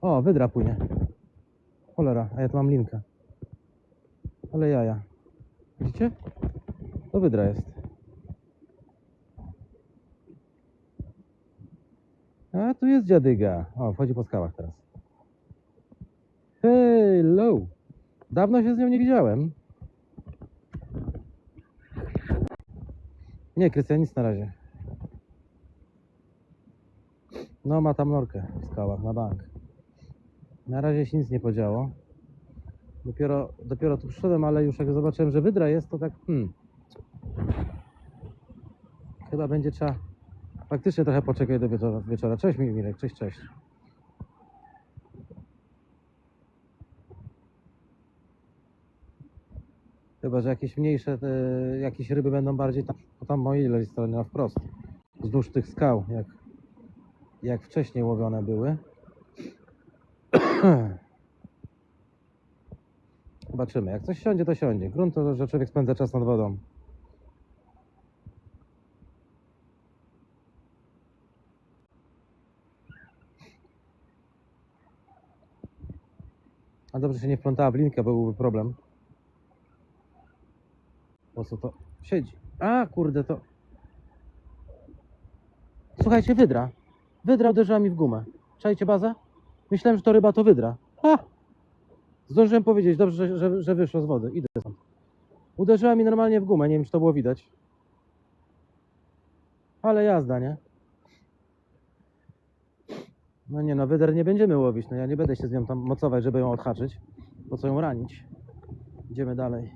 O, wydra płynie. Cholera, a ja tu mam linkę. Ale jaja. Widzicie? To wydra jest. A tu jest dziadyga. O, wchodzi po skałach teraz. Hello! Dawno się z nią nie widziałem. Nie, Krystian, nic na razie. No, ma tam norkę w skałach, na bank. Na razie się nic nie podziało. Dopiero, dopiero tu przyszedłem, ale już jak zobaczyłem, że wydra jest, to tak hmm. Chyba będzie trzeba faktycznie trochę poczekać do wieczora. wieczora. Cześć Mirek, cześć, cześć. Chyba, że jakieś mniejsze, te, jakieś ryby będą bardziej tam, tam mojej lewej strony na wprost. Wzdłuż tych skał, jak, jak wcześniej łowione były. Zobaczymy. Jak coś siądzie, to siądzie. Grunt to, że człowiek spędza czas nad wodą. A dobrze się nie wplątała w linkę, bo byłby problem. Po co to siedzi? A, kurde, to... Słuchajcie, wydra. Wydra uderzyła mi w gumę. Czajcie bazę? Myślałem, że to ryba to wydra. Ha! Zdążyłem powiedzieć, dobrze, że, że, że wyszło z wody. Idę stąd. Uderzyła mi normalnie w gumę, nie wiem, czy to było widać. Ale jazda, nie? No nie no, wyder nie będziemy łowić, no ja nie będę się z nią tam mocować, żeby ją odhaczyć. Po co ją ranić? Idziemy dalej.